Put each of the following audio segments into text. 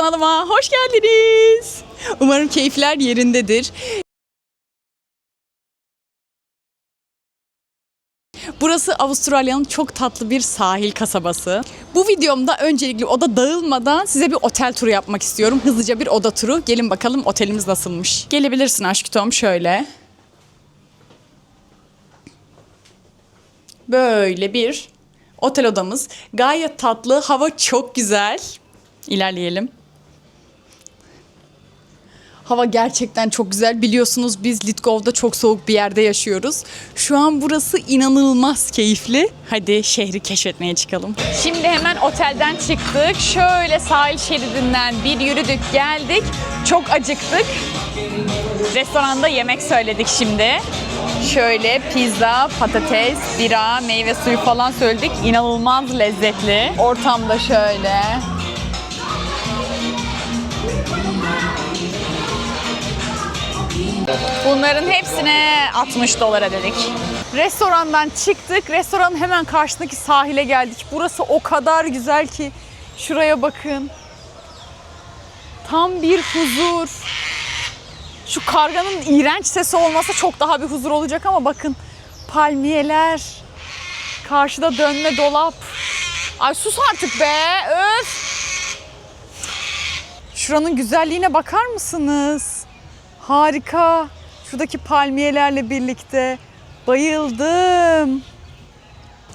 kanalıma hoş geldiniz. Umarım keyifler yerindedir. Burası Avustralya'nın çok tatlı bir sahil kasabası. Bu videomda öncelikle oda dağılmadan size bir otel turu yapmak istiyorum. Hızlıca bir oda turu. Gelin bakalım otelimiz nasılmış. Gelebilirsin aşk Tom şöyle. Böyle bir otel odamız. Gayet tatlı, hava çok güzel. İlerleyelim. Hava gerçekten çok güzel. Biliyorsunuz biz Litgov'da çok soğuk bir yerde yaşıyoruz. Şu an burası inanılmaz keyifli. Hadi şehri keşfetmeye çıkalım. Şimdi hemen otelden çıktık. Şöyle sahil şeridinden bir yürüdük geldik. Çok acıktık. Restoranda yemek söyledik şimdi. Şöyle pizza, patates, bira, meyve suyu falan söyledik. İnanılmaz lezzetli. Ortamda şöyle. Bunların hepsine 60 dolara dedik. Restorandan çıktık. Restoranın hemen karşısındaki sahile geldik. Burası o kadar güzel ki. Şuraya bakın. Tam bir huzur. Şu karganın iğrenç sesi olmasa çok daha bir huzur olacak ama bakın. Palmiyeler. Karşıda dönme dolap. Ay sus artık be. Öf. Şuranın güzelliğine bakar mısınız? Harika. Şuradaki palmiyelerle birlikte. Bayıldım.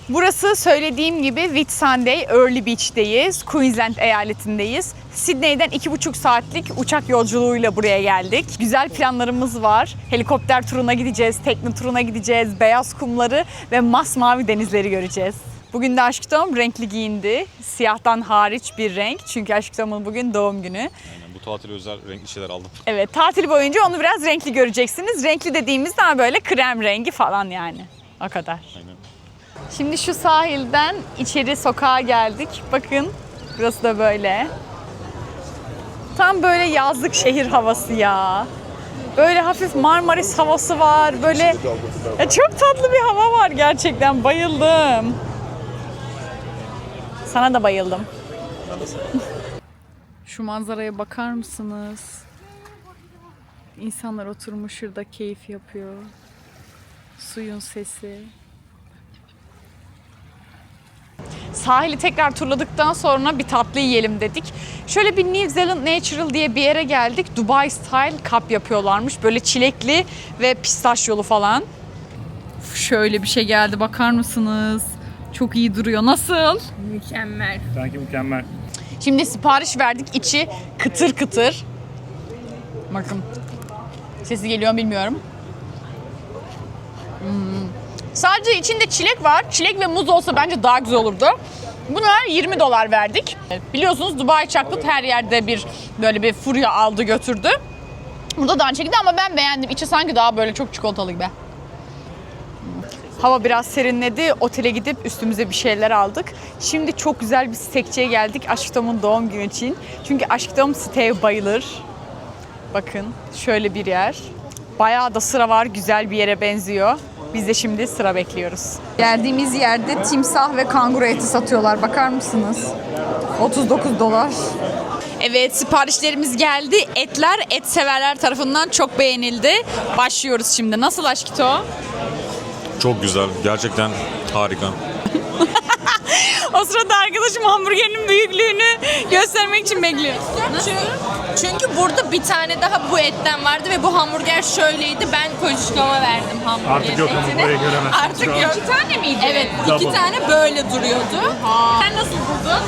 Burası söylediğim gibi Whitsunday Early Beach'teyiz. Queensland eyaletindeyiz. Sydney'den iki buçuk saatlik uçak yolculuğuyla buraya geldik. Güzel planlarımız var. Helikopter turuna gideceğiz, tekne turuna gideceğiz, beyaz kumları ve masmavi denizleri göreceğiz. Bugün de Aşk Tom renkli giyindi. Siyahtan hariç bir renk. Çünkü Aşk Tom'un bugün doğum günü. Tatile özel renkli şeyler aldım. Evet tatil boyunca onu biraz renkli göreceksiniz. Renkli dediğimiz daha böyle krem rengi falan yani. O kadar. Aynen. Şimdi şu sahilden içeri sokağa geldik. Bakın burası da böyle. Tam böyle yazlık şehir havası ya. Böyle hafif Marmaris havası var. Böyle Ya çok tatlı bir hava var gerçekten. Bayıldım. Sana da bayıldım. Şu manzaraya bakar mısınız? İnsanlar oturmuş şurada keyif yapıyor. Suyun sesi. Sahili tekrar turladıktan sonra bir tatlı yiyelim dedik. Şöyle bir New Zealand Natural diye bir yere geldik. Dubai Style cup yapıyorlarmış. Böyle çilekli ve pistasyolu falan. Şöyle bir şey geldi bakar mısınız? Çok iyi duruyor. Nasıl? Mükemmel. Sanki mükemmel. Şimdi sipariş verdik. içi kıtır kıtır. Bakın. Sesi geliyor mu bilmiyorum. Hmm. Sadece içinde çilek var. Çilek ve muz olsa bence daha güzel olurdu. Buna 20 dolar verdik. Biliyorsunuz Dubai Chocolate her yerde bir böyle bir furya aldı götürdü. Burada da aynı şekilde ama ben beğendim. İçi sanki daha böyle çok çikolatalı gibi. Hava biraz serinledi. Otele gidip üstümüze bir şeyler aldık. Şimdi çok güzel bir steakçiye geldik Aşk Tom'un doğum günü için. Çünkü Aşk Tom steak'e bayılır. Bakın şöyle bir yer. Bayağı da sıra var. Güzel bir yere benziyor. Biz de şimdi sıra bekliyoruz. Geldiğimiz yerde timsah ve kanguru eti satıyorlar. Bakar mısınız? 39 dolar. Evet siparişlerimiz geldi. Etler et severler tarafından çok beğenildi. Başlıyoruz şimdi. Nasıl Aşkito? Çok güzel. Gerçekten harika. O sırada arkadaşım hamburgerinin büyüklüğünü göstermek için bekliyor. Çünkü, çünkü burada bir tane daha bu etten vardı ve bu hamburger şöyleydi. Ben kocuşkama verdim hamburger Artık yok etini. burayı göremezsiniz. Artık yok. İki tane miydi? Evet. iki Double. tane böyle duruyordu. Sen nasıl buldun?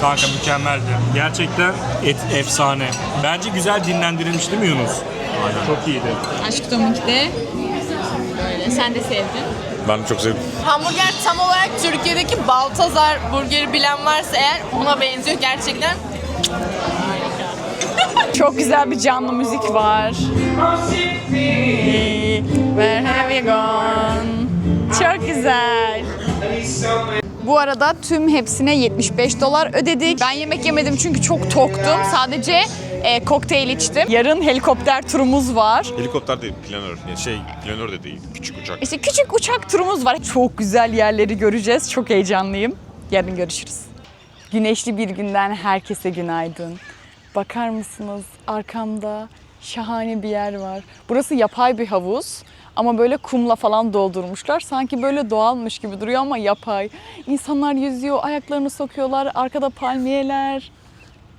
Kanka mükemmeldi. Gerçekten et efsane. Bence güzel dinlendirilmiş değil mi Yunus? Aynen. Çok iyiydi. Aşk Tomik de böyle. Sen de sevdin. Ben çok sevdim. Hamburger tam olarak Türkiye'deki Baltazar burgeri bilen varsa eğer ona benziyor gerçekten. Çok güzel bir canlı müzik var. Where have you gone? Çok güzel. Bu arada tüm hepsine 75 dolar ödedik. Ben yemek yemedim çünkü çok toktum. Sadece e, kokteyl içtim. Yarın helikopter turumuz var. Helikopter değil, planör. Yani şey, planör de değil. Küçük uçak. İşte küçük uçak turumuz var. Çok güzel yerleri göreceğiz. Çok heyecanlıyım. Yarın görüşürüz. Güneşli bir günden herkese günaydın. Bakar mısınız arkamda şahane bir yer var. Burası yapay bir havuz ama böyle kumla falan doldurmuşlar. Sanki böyle doğalmış gibi duruyor ama yapay. İnsanlar yüzüyor, ayaklarını sokuyorlar, arkada palmiyeler.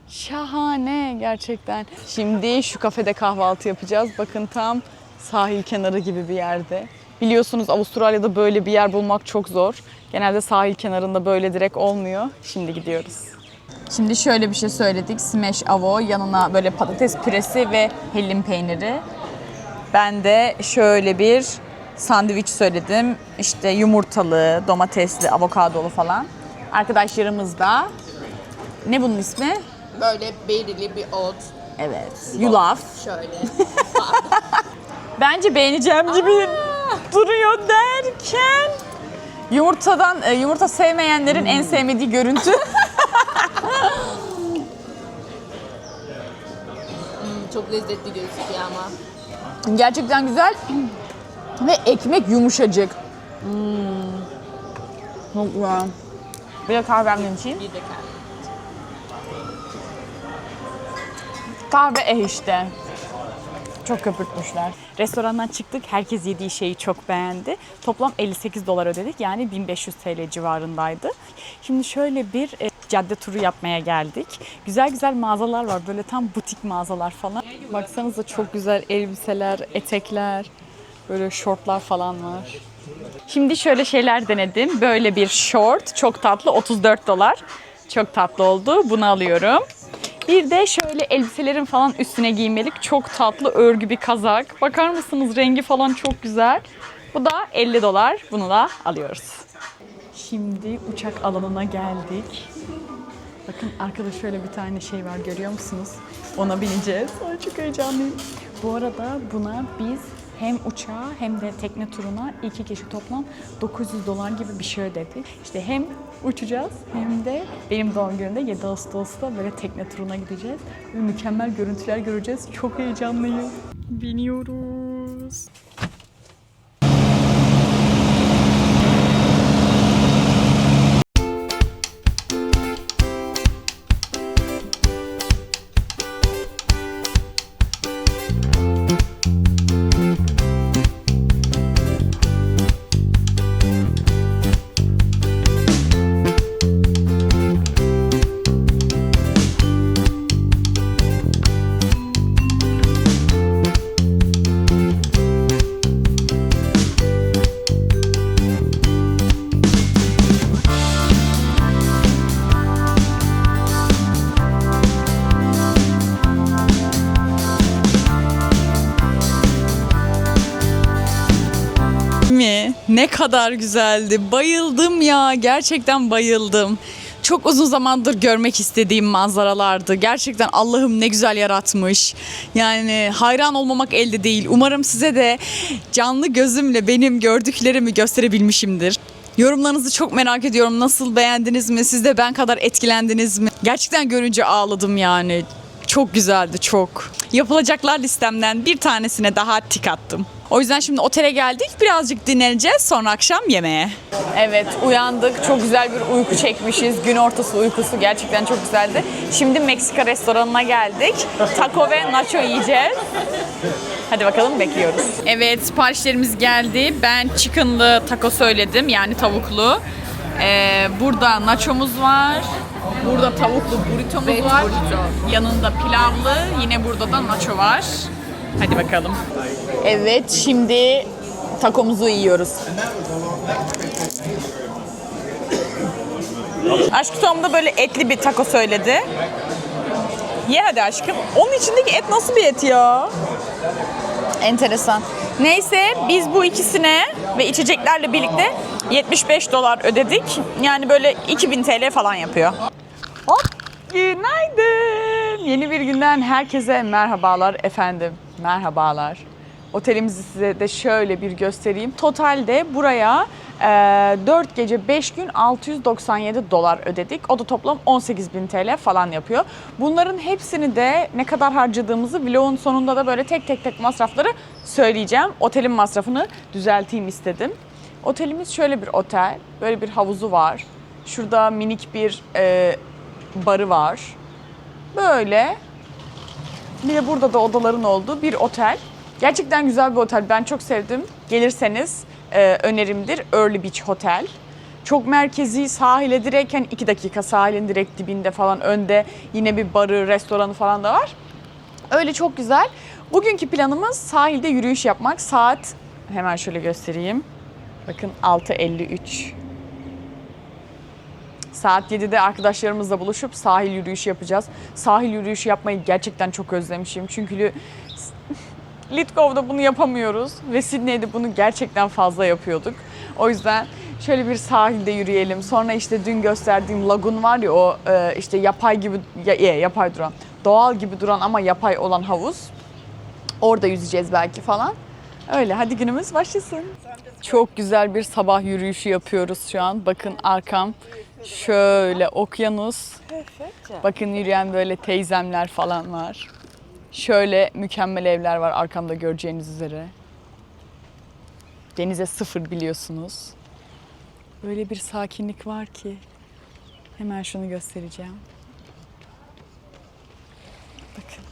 Şahane gerçekten. Şimdi şu kafede kahvaltı yapacağız. Bakın tam sahil kenarı gibi bir yerde. Biliyorsunuz Avustralya'da böyle bir yer bulmak çok zor. Genelde sahil kenarında böyle direkt olmuyor. Şimdi gidiyoruz. Şimdi şöyle bir şey söyledik. Smash avo yanına böyle patates püresi ve hellim peyniri. Ben de şöyle bir sandviç söyledim. İşte yumurtalı, domatesli, avokadolu falan. Arkadaşlarımız da ne bunun ismi? Böyle berili bir ot. Evet. Yulaf. Şöyle. Bence beğeneceğim gibi duruyor derken yumurtadan e, yumurta sevmeyenlerin en sevmediği görüntü. Çok lezzetli gözüküyor ama. Gerçekten güzel ve ekmek yumuşacık. Hmm. Çok güzel. Bir de kahvemden içeyim. Bir de kahve. Kahve eh işte. Çok köpürtmüşler. Restorandan çıktık. Herkes yediği şeyi çok beğendi. Toplam 58 dolar ödedik. Yani 1500 TL civarındaydı. Şimdi şöyle bir e, cadde turu yapmaya geldik. Güzel güzel mağazalar var. Böyle tam butik mağazalar falan. Baksanıza çok güzel elbiseler, etekler, böyle şortlar falan var. Şimdi şöyle şeyler denedim. Böyle bir short. Çok tatlı. 34 dolar. Çok tatlı oldu. Bunu alıyorum. Bir de şöyle elbiselerin falan üstüne giymelik çok tatlı örgü bir kazak. Bakar mısınız rengi falan çok güzel. Bu da 50 dolar. Bunu da alıyoruz. Şimdi uçak alanına geldik. Bakın arkada şöyle bir tane şey var görüyor musunuz? Ona bineceğiz. Ay çok heyecanlıyım. Bu arada buna biz hem uçağa hem de tekne turuna iki kişi toplam 900 dolar gibi bir şey ödedik. İşte hem uçacağız hem de benim doğum günümde 7 Ağustos'ta böyle tekne turuna gideceğiz. Ve mükemmel görüntüler göreceğiz. Çok heyecanlıyım. Biniyoruz. Kadar güzeldi. Bayıldım ya. Gerçekten bayıldım. Çok uzun zamandır görmek istediğim manzaralardı. Gerçekten Allah'ım ne güzel yaratmış. Yani hayran olmamak elde değil. Umarım size de canlı gözümle benim gördüklerimi gösterebilmişimdir. Yorumlarınızı çok merak ediyorum. Nasıl beğendiniz mi? Siz de ben kadar etkilendiniz mi? Gerçekten görünce ağladım yani. Çok güzeldi çok. Yapılacaklar listemden bir tanesine daha tik attım. O yüzden şimdi otele geldik. Birazcık dinleneceğiz. Sonra akşam yemeğe. Evet uyandık. Çok güzel bir uyku çekmişiz. Gün ortası uykusu gerçekten çok güzeldi. Şimdi Meksika restoranına geldik. Taco ve nacho yiyeceğiz. Hadi bakalım bekliyoruz. Evet siparişlerimiz geldi. Ben chicken'lı taco söyledim. Yani tavuklu. Ee, burada nachomuz var. Burada tavuklu burritomuz var. Yanında pilavlı. Yine burada da nacho var. Hadi bakalım. Evet şimdi takomuzu yiyoruz. Aşk Tom da böyle etli bir taco söyledi. Ye hadi aşkım. Onun içindeki et nasıl bir et ya? Enteresan. Neyse biz bu ikisine ve içeceklerle birlikte 75 dolar ödedik. Yani böyle 2000 TL falan yapıyor. Hop günaydın. Yeni bir günden herkese merhabalar efendim. Merhabalar. Otelimizi size de şöyle bir göstereyim. Totalde buraya e, 4 gece 5 gün 697 dolar ödedik. O da toplam 18.000 TL falan yapıyor. Bunların hepsini de ne kadar harcadığımızı vlogun sonunda da böyle tek tek tek masrafları söyleyeceğim. Otelin masrafını düzelteyim istedim. Otelimiz şöyle bir otel. Böyle bir havuzu var. Şurada minik bir e, barı var. Böyle Bir de burada da odaların olduğu bir otel. Gerçekten güzel bir otel. Ben çok sevdim. Gelirseniz e, önerimdir. Early Beach Hotel. Çok merkezi, sahile direkt hani iki dakika sahilin direkt dibinde falan önde yine bir barı, restoranı falan da var. Öyle çok güzel. Bugünkü planımız sahilde yürüyüş yapmak. Saat hemen şöyle göstereyim. Bakın 6.53. Saat 7'de arkadaşlarımızla buluşup sahil yürüyüşü yapacağız. Sahil yürüyüşü yapmayı gerçekten çok özlemişim. Çünkü Litgov'da bunu yapamıyoruz ve Sydney'de bunu gerçekten fazla yapıyorduk. O yüzden şöyle bir sahilde yürüyelim. Sonra işte dün gösterdiğim lagun var ya o e, işte yapay gibi ya, ya- yapay duran, doğal gibi duran ama yapay olan havuz. Orada yüzeceğiz belki falan. Öyle hadi günümüz başlasın. Çok güzel bir sabah yürüyüşü yapıyoruz şu an. Bakın arkam şöyle okyanus. Bakın yürüyen böyle teyzemler falan var. Şöyle mükemmel evler var arkamda göreceğiniz üzere. Denize sıfır biliyorsunuz. Öyle bir sakinlik var ki. Hemen şunu göstereceğim. Bakın.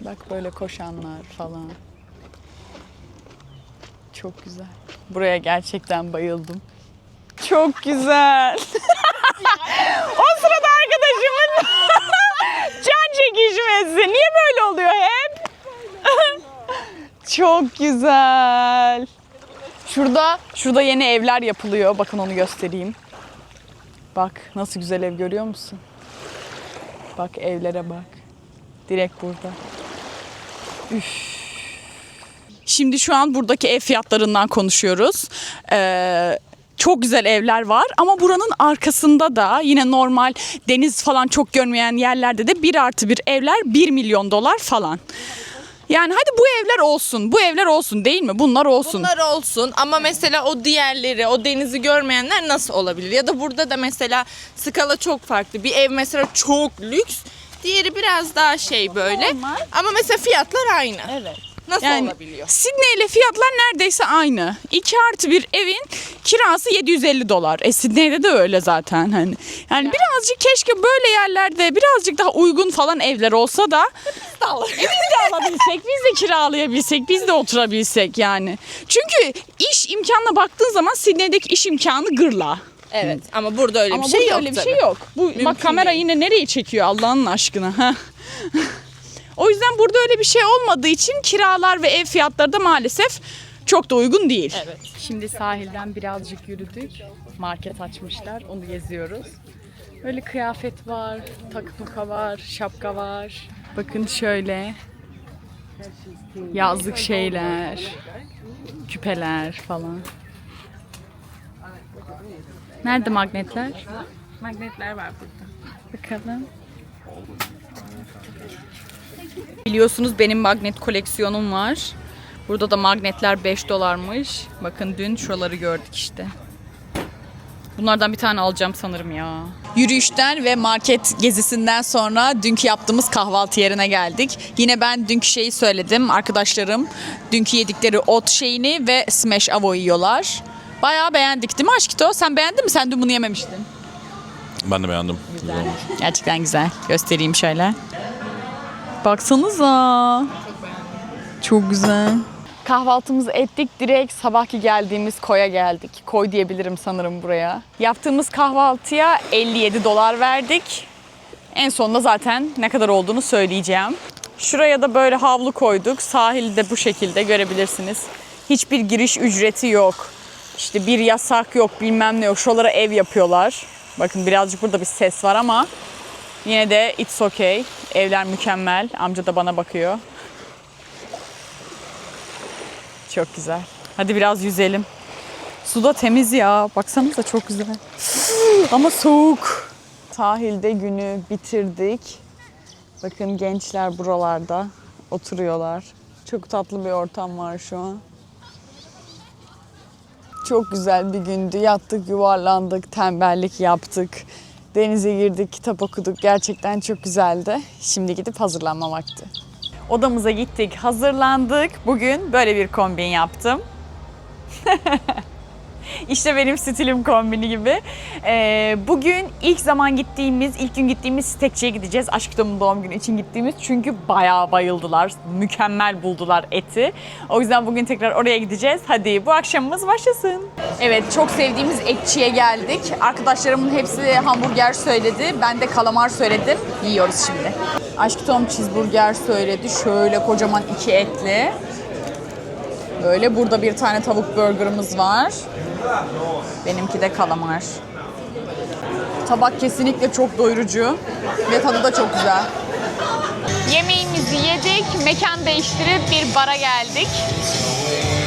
Bak böyle koşanlar falan. Çok güzel. Buraya gerçekten bayıldım. Çok güzel. o sırada can çekişmesi. Niye böyle oluyor hep? Çok güzel. Şurada, şurada yeni evler yapılıyor. Bakın onu göstereyim. Bak nasıl güzel ev görüyor musun? Bak evlere bak. Direkt burada. Şimdi şu an buradaki ev fiyatlarından konuşuyoruz. Ee, çok güzel evler var ama buranın arkasında da yine normal deniz falan çok görmeyen yerlerde de 1 artı bir evler 1 milyon dolar falan. Yani hadi bu evler olsun, bu evler olsun değil mi? Bunlar olsun. Bunlar olsun ama mesela o diğerleri, o denizi görmeyenler nasıl olabilir? Ya da burada da mesela skala çok farklı. Bir ev mesela çok lüks, diğeri biraz daha şey böyle. Normal. Ama mesela fiyatlar aynı. Evet. Nasıl Yani olabiliyor? Sydney ile fiyatlar neredeyse aynı. 2 artı bir evin kirası 750 dolar. E Sydney'de de öyle zaten hani. Yani birazcık keşke böyle yerlerde birazcık daha uygun falan evler olsa da e biz de alabilsek, biz de kiralayabilsek, biz de oturabilsek yani. Çünkü iş imkanına baktığın zaman Sydney'deki iş imkanı gırla. Evet ama burada öyle Ama bir şey burada yok öyle bir tabii. şey yok. Bu Mümkün bak kamera değil. yine nereyi çekiyor Allah'ın aşkına. O yüzden burada öyle bir şey olmadığı için kiralar ve ev fiyatları da maalesef çok da uygun değil. Evet. Şimdi sahilden birazcık yürüdük. Market açmışlar. Onu geziyoruz. Böyle kıyafet var, takı var, şapka var. Bakın şöyle. Yazlık şeyler, küpeler falan. Nerede magnetler? Magnetler var burada. Bakalım. Biliyorsunuz benim magnet koleksiyonum var. Burada da magnetler 5 dolarmış. Bakın dün şuraları gördük işte. Bunlardan bir tane alacağım sanırım ya. Yürüyüşten ve market gezisinden sonra dünkü yaptığımız kahvaltı yerine geldik. Yine ben dünkü şeyi söyledim. Arkadaşlarım dünkü yedikleri ot şeyini ve smash avo yiyorlar. Bayağı beğendik değil mi Aşkito? Sen beğendin mi? Sen dün bunu yememiştin. Ben de beğendim. Güzel olmuş. Gerçekten güzel. Göstereyim şöyle. Baksanıza. Çok güzel. Kahvaltımızı ettik. Direkt sabahki geldiğimiz koya geldik. Koy diyebilirim sanırım buraya. Yaptığımız kahvaltıya 57 dolar verdik. En sonunda zaten ne kadar olduğunu söyleyeceğim. Şuraya da böyle havlu koyduk. Sahilde bu şekilde görebilirsiniz. Hiçbir giriş ücreti yok. İşte bir yasak yok bilmem ne yok. Şuralara ev yapıyorlar. Bakın birazcık burada bir ses var ama yine de it's okay. Evler mükemmel. Amca da bana bakıyor. Çok güzel. Hadi biraz yüzelim. Su da temiz ya. Baksanıza çok güzel. Ama soğuk. Sahilde günü bitirdik. Bakın gençler buralarda oturuyorlar. Çok tatlı bir ortam var şu an. Çok güzel bir gündü. Yattık, yuvarlandık, tembellik yaptık. Denize girdik, kitap okuduk. Gerçekten çok güzeldi. Şimdi gidip hazırlanma vakti. Odamıza gittik, hazırlandık. Bugün böyle bir kombin yaptım. işte benim stilim kombini gibi. Ee, bugün ilk zaman gittiğimiz, ilk gün gittiğimiz stekçiye gideceğiz. Aşk doğum günü için gittiğimiz. Çünkü bayağı bayıldılar. Mükemmel buldular eti. O yüzden bugün tekrar oraya gideceğiz. Hadi bu akşamımız başlasın. Evet çok sevdiğimiz etçiye geldik. Arkadaşlarımın hepsi hamburger söyledi. Ben de kalamar söyledim. Yiyoruz şimdi. Aşk Tom cheeseburger söyledi. Şöyle kocaman iki etli. Böyle burada bir tane tavuk burgerımız var. Benimki de kalamar. Tabak kesinlikle çok doyurucu ve tadı da çok güzel. Yemeğimizi yedik, mekan değiştirip bir bara geldik.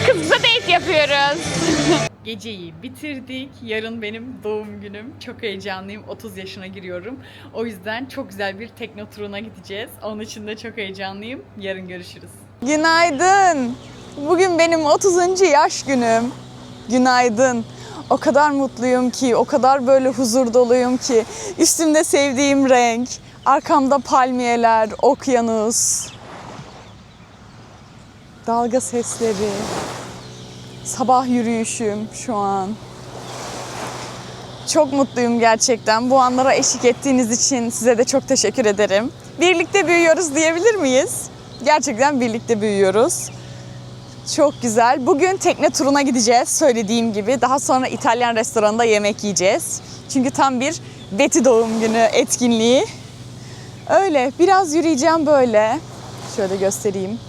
Kızla date yapıyoruz. Geceyi bitirdik. Yarın benim doğum günüm. Çok heyecanlıyım. 30 yaşına giriyorum. O yüzden çok güzel bir tekno turuna gideceğiz. Onun için de çok heyecanlıyım. Yarın görüşürüz. Günaydın. Bugün benim 30. yaş günüm. Günaydın. O kadar mutluyum ki, o kadar böyle huzur doluyum ki. Üstümde sevdiğim renk, arkamda palmiyeler, okyanus, dalga sesleri, sabah yürüyüşüm şu an. Çok mutluyum gerçekten. Bu anlara eşlik ettiğiniz için size de çok teşekkür ederim. Birlikte büyüyoruz diyebilir miyiz? Gerçekten birlikte büyüyoruz. Çok güzel. Bugün tekne turuna gideceğiz söylediğim gibi. Daha sonra İtalyan restoranında yemek yiyeceğiz. Çünkü tam bir Betty doğum günü etkinliği. Öyle biraz yürüyeceğim böyle. Şöyle göstereyim.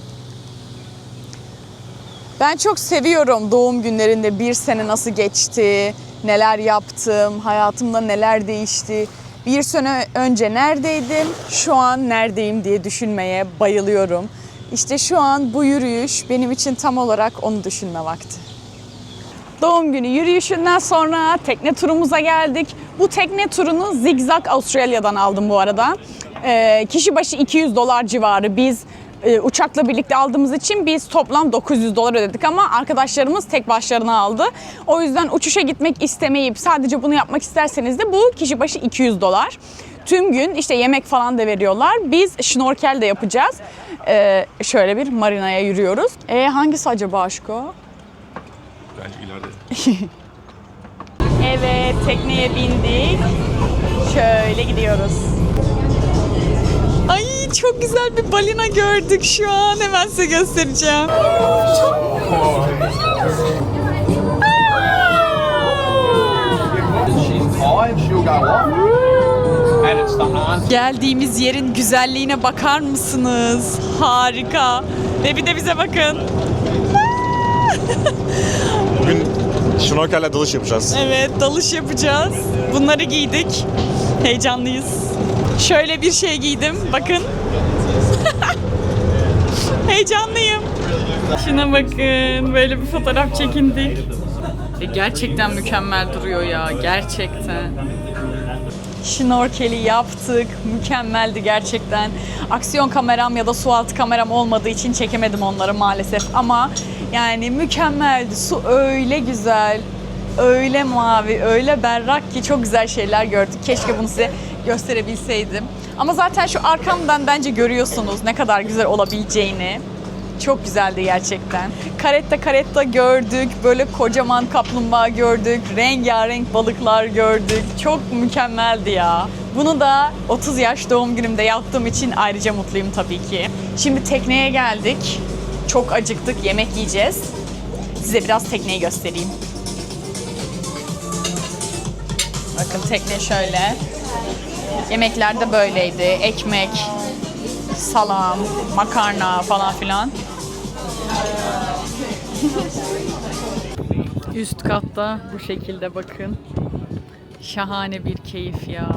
Ben çok seviyorum doğum günlerinde bir sene nasıl geçti, neler yaptım, hayatımda neler değişti. Bir sene önce neredeydim, şu an neredeyim diye düşünmeye bayılıyorum. İşte şu an bu yürüyüş benim için tam olarak onu düşünme vakti. Doğum günü yürüyüşünden sonra tekne turumuza geldik. Bu tekne turunu Zigzag Avustralya'dan aldım bu arada. Ee, kişi başı 200 dolar civarı. Biz e, uçakla birlikte aldığımız için biz toplam 900 dolar ödedik ama arkadaşlarımız tek başlarına aldı. O yüzden uçuşa gitmek istemeyip sadece bunu yapmak isterseniz de bu kişi başı 200 dolar. Tüm gün işte yemek falan da veriyorlar. Biz şnorkel de yapacağız. Ee, şöyle bir marinaya yürüyoruz. E, hangisi acaba aşko? Bence ileride. Evet, tekneye bindik. Şöyle gidiyoruz. Ay çok güzel bir balina gördük şu an. Hemen size göstereceğim. And the aunt. Geldiğimiz yerin güzelliğine bakar mısınız? Harika. Ve bir de bize bakın. Bugün şnorkelle dalış yapacağız. Evet, dalış yapacağız. Bunları giydik. Heyecanlıyız. Şöyle bir şey giydim. Bakın. Heyecanlıyım. Şuna bakın. Böyle bir fotoğraf çekindik. E, gerçekten mükemmel duruyor ya. Gerçekten. Şnorkeli yaptık. Mükemmeldi gerçekten. Aksiyon kameram ya da su altı kameram olmadığı için çekemedim onları maalesef. Ama yani mükemmeldi. Su öyle güzel, öyle mavi, öyle berrak ki çok güzel şeyler gördük. Keşke bunu size gösterebilseydim. Ama zaten şu arkamdan bence görüyorsunuz ne kadar güzel olabileceğini. Çok güzeldi gerçekten. Karetta karetta gördük. Böyle kocaman kaplumbağa gördük. Rengarenk balıklar gördük. Çok mükemmeldi ya. Bunu da 30 yaş doğum günümde yaptığım için ayrıca mutluyum tabii ki. Şimdi tekneye geldik. Çok acıktık. Yemek yiyeceğiz. Size biraz tekneyi göstereyim. Bakın tekne şöyle. Yemekler de böyleydi. Ekmek, salam, makarna falan filan. Üst katta bu şekilde bakın. Şahane bir keyif ya.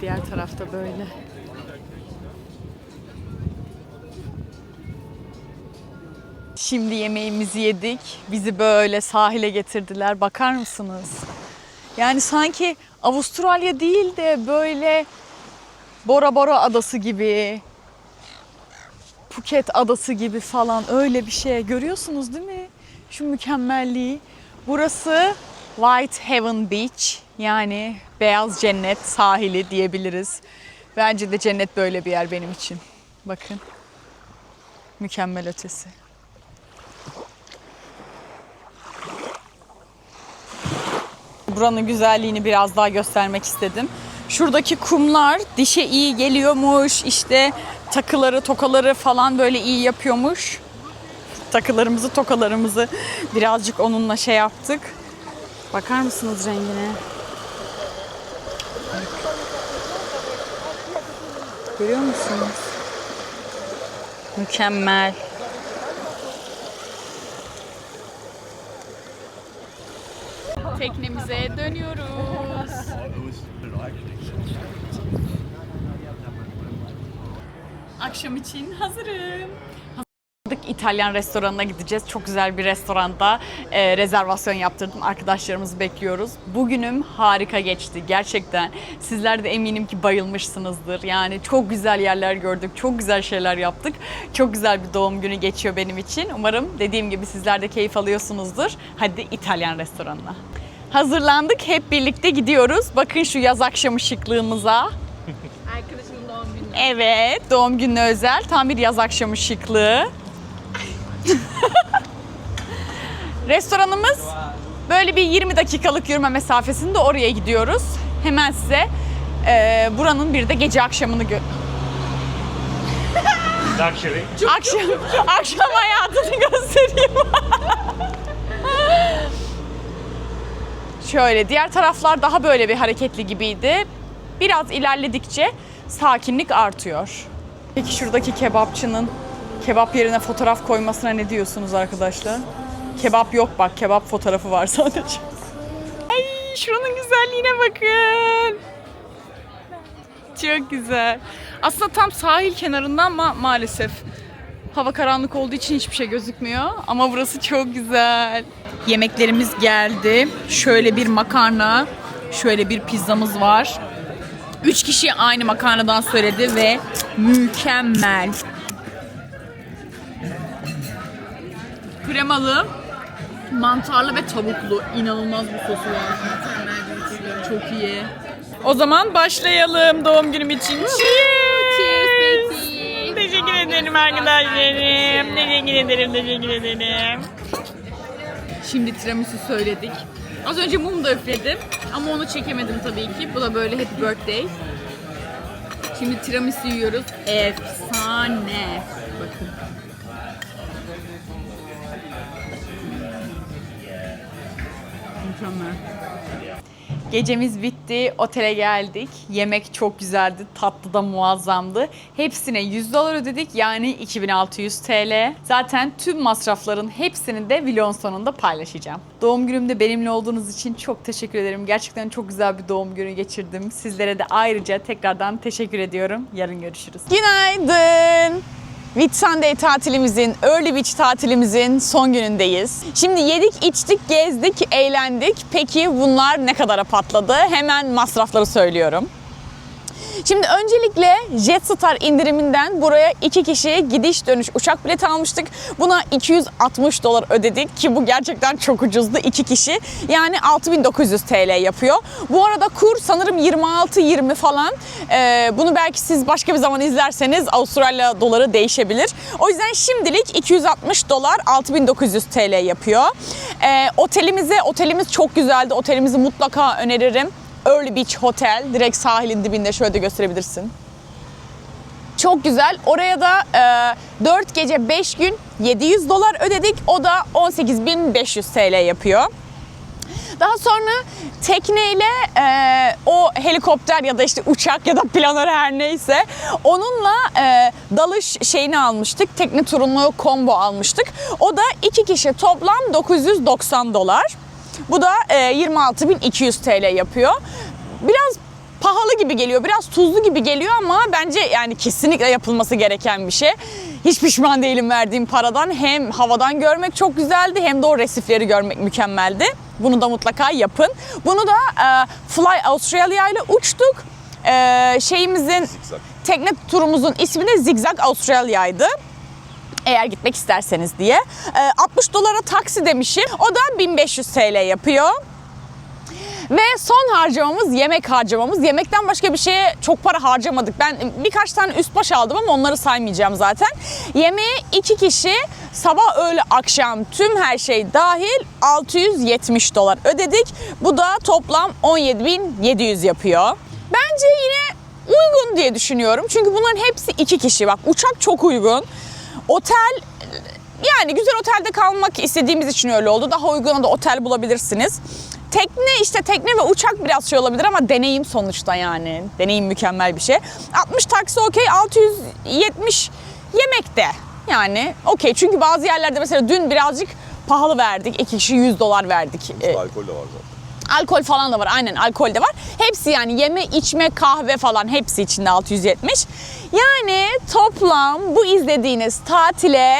Diğer tarafta böyle. Şimdi yemeğimizi yedik. Bizi böyle sahile getirdiler. Bakar mısınız? Yani sanki Avustralya değil de böyle Bora Bora adası gibi, Phuket adası gibi falan öyle bir şey. Görüyorsunuz değil mi? Şu mükemmelliği. Burası White Heaven Beach yani beyaz cennet sahili diyebiliriz. Bence de cennet böyle bir yer benim için. Bakın. Mükemmel ötesi. Buranın güzelliğini biraz daha göstermek istedim. Şuradaki kumlar dişe iyi geliyormuş. İşte takıları, tokaları falan böyle iyi yapıyormuş. Takılarımızı, tokalarımızı birazcık onunla şey yaptık. Bakar mısınız rengine? Görüyor musunuz? Mükemmel. Teknemize dönüyoruz. Akşam için hazırım. Hazırladık. İtalyan restoranına gideceğiz. Çok güzel bir restoranda e, rezervasyon yaptırdım. Arkadaşlarımızı bekliyoruz. Bugünüm harika geçti gerçekten. Sizler de eminim ki bayılmışsınızdır. Yani çok güzel yerler gördük, çok güzel şeyler yaptık. Çok güzel bir doğum günü geçiyor benim için. Umarım dediğim gibi sizler de keyif alıyorsunuzdur. Hadi İtalyan restoranına. Hazırlandık, hep birlikte gidiyoruz. Bakın şu yaz akşamı şıklığımıza. Arkadaşımın doğum günü. Evet, doğum gününe özel. Tam bir yaz akşamı şıklığı. Restoranımız böyle bir 20 dakikalık yürüme mesafesinde oraya gidiyoruz. Hemen size e, buranın bir de gece akşamını gö- Luxury. akşam akşam hayatını göstereyim. Şöyle diğer taraflar daha böyle bir hareketli gibiydi. Biraz ilerledikçe sakinlik artıyor. Peki şuradaki kebapçının kebap yerine fotoğraf koymasına ne diyorsunuz arkadaşlar? Kebap yok bak, kebap fotoğrafı var sadece. Ay şuranın güzelliğine bakın. Çok güzel. Aslında tam sahil kenarından ama maalesef hava karanlık olduğu için hiçbir şey gözükmüyor. Ama burası çok güzel. Yemeklerimiz geldi. Şöyle bir makarna, şöyle bir pizzamız var. Üç kişi aynı makarnadan söyledi ve mükemmel. Kremalı, mantarlı ve tavuklu. İnanılmaz bir sosu var. Çok iyi. O zaman başlayalım doğum günüm için. Cheers! Teşekkür ederim arkadaşlarım. Teşekkür ederim, teşekkür ederim. Şimdi tiramisu söyledik. Az önce mum da üfledim ama onu çekemedim tabii ki. Bu da böyle happy birthday. Şimdi tiramisu yiyoruz. Efsane. Bakın. Mükemmel. Gecemiz bitti, otele geldik. Yemek çok güzeldi, tatlı da muazzamdı. Hepsine 100 dolar ödedik yani 2600 TL. Zaten tüm masrafların hepsini de vlogun sonunda paylaşacağım. Doğum günümde benimle olduğunuz için çok teşekkür ederim. Gerçekten çok güzel bir doğum günü geçirdim. Sizlere de ayrıca tekrardan teşekkür ediyorum. Yarın görüşürüz. Günaydın. Whitsunday tatilimizin, Early Beach tatilimizin son günündeyiz. Şimdi yedik, içtik, gezdik, eğlendik. Peki bunlar ne kadara patladı? Hemen masrafları söylüyorum. Şimdi öncelikle Jetstar indiriminden buraya iki kişi gidiş dönüş uçak bileti almıştık. Buna 260 dolar ödedik ki bu gerçekten çok ucuzdu iki kişi. Yani 6900 TL yapıyor. Bu arada kur sanırım 26-20 falan. Ee, bunu belki siz başka bir zaman izlerseniz Avustralya doları değişebilir. O yüzden şimdilik 260 dolar 6900 TL yapıyor. Ee, otelimize, otelimiz çok güzeldi. Otelimizi mutlaka öneririm. Early Beach Hotel. Direkt sahilin dibinde şöyle de gösterebilirsin. Çok güzel. Oraya da e, 4 gece 5 gün 700 dolar ödedik. O da 18.500 TL yapıyor. Daha sonra tekneyle e, o helikopter ya da işte uçak ya da planör her neyse onunla e, dalış şeyini almıştık. Tekne turunu combo almıştık. O da iki kişi toplam 990 dolar. Bu da e, 26.200 TL yapıyor. Biraz pahalı gibi geliyor, biraz tuzlu gibi geliyor ama bence yani kesinlikle yapılması gereken bir şey. Hiç pişman değilim verdiğim paradan. Hem havadan görmek çok güzeldi hem de o resifleri görmek mükemmeldi. Bunu da mutlaka yapın. Bunu da e, Fly Australia ile uçtuk. E, şeyimizin tekne turumuzun ismi de Zigzag Australia'ydı eğer gitmek isterseniz diye. E, 60 dolara taksi demişim. O da 1500 TL yapıyor. Ve son harcamamız yemek harcamamız. Yemekten başka bir şeye çok para harcamadık. Ben birkaç tane üst baş aldım ama onları saymayacağım zaten. Yemeğe iki kişi sabah öğle akşam tüm her şey dahil 670 dolar ödedik. Bu da toplam 17.700 yapıyor. Bence yine uygun diye düşünüyorum. Çünkü bunların hepsi iki kişi. Bak uçak çok uygun. Otel yani güzel otelde kalmak istediğimiz için öyle oldu. Daha uyguna da otel bulabilirsiniz. Tekne işte tekne ve uçak biraz şey olabilir ama deneyim sonuçta yani. Deneyim mükemmel bir şey. 60 taksi okey 670 yemek de yani okey. Çünkü bazı yerlerde mesela dün birazcık pahalı verdik. İki kişi 100 dolar verdik. Ee, Alkol de var zaten. Alkol falan da var. Aynen alkol de var. Hepsi yani yeme, içme, kahve falan hepsi içinde 670. Yani toplam bu izlediğiniz tatile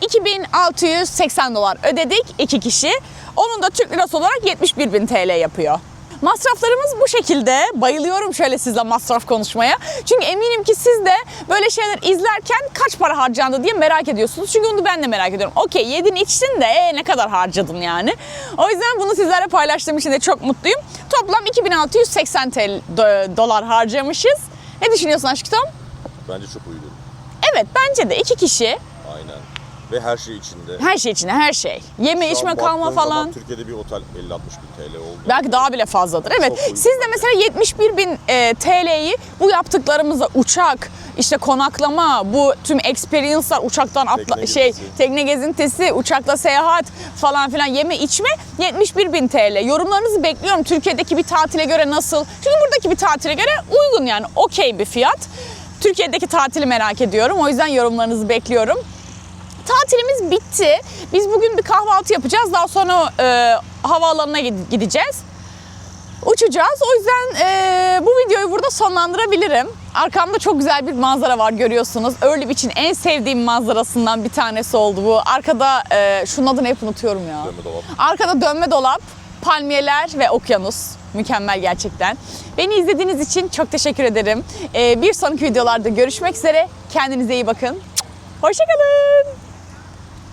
2680 dolar ödedik iki kişi. Onun da Türk lirası olarak 71 bin TL yapıyor. Masraflarımız bu şekilde. Bayılıyorum şöyle sizle masraf konuşmaya. Çünkü eminim ki siz de böyle şeyler izlerken kaç para harcandı diye merak ediyorsunuz. Çünkü onu ben de merak ediyorum. Okey yedin içtin de ee, ne kadar harcadın yani. O yüzden bunu sizlerle paylaştığım için de çok mutluyum. Toplam 2680 TL do- dolar harcamışız. Ne düşünüyorsun aşkım? Bence çok uygun. Evet bence de iki kişi Aynen. Ve her şey içinde. her şey içinde her şey. Yeme Şu içme kalma falan. zaman Türkiye'de bir otel 50-60 bin TL oldu. Belki daha bile fazladır. Evet. Çok. Siz de mesela 71 bin e, TL'yi bu yaptıklarımıza uçak, işte konaklama, bu tüm experience'lar uçaktan atla Tekne şey tekne gezintisi, uçakla seyahat falan filan yeme içme 71 bin TL. Yorumlarınızı bekliyorum. Türkiye'deki bir tatile göre nasıl? Çünkü buradaki bir tatile göre uygun yani okey bir fiyat. Türkiye'deki tatili merak ediyorum. O yüzden yorumlarınızı bekliyorum. Tatilimiz bitti. Biz bugün bir kahvaltı yapacağız. Daha sonra e, havaalanına gid- gideceğiz. Uçacağız. O yüzden e, bu videoyu burada sonlandırabilirim. Arkamda çok güzel bir manzara var görüyorsunuz. Early Beach'in en sevdiğim manzarasından bir tanesi oldu bu. Arkada e, şunun adını hep unutuyorum ya. Dönme dolap. Arkada dönme dolap, palmiyeler ve okyanus. Mükemmel gerçekten. Beni izlediğiniz için çok teşekkür ederim. E, bir sonraki videolarda görüşmek üzere. Kendinize iyi bakın. Hoşçakalın.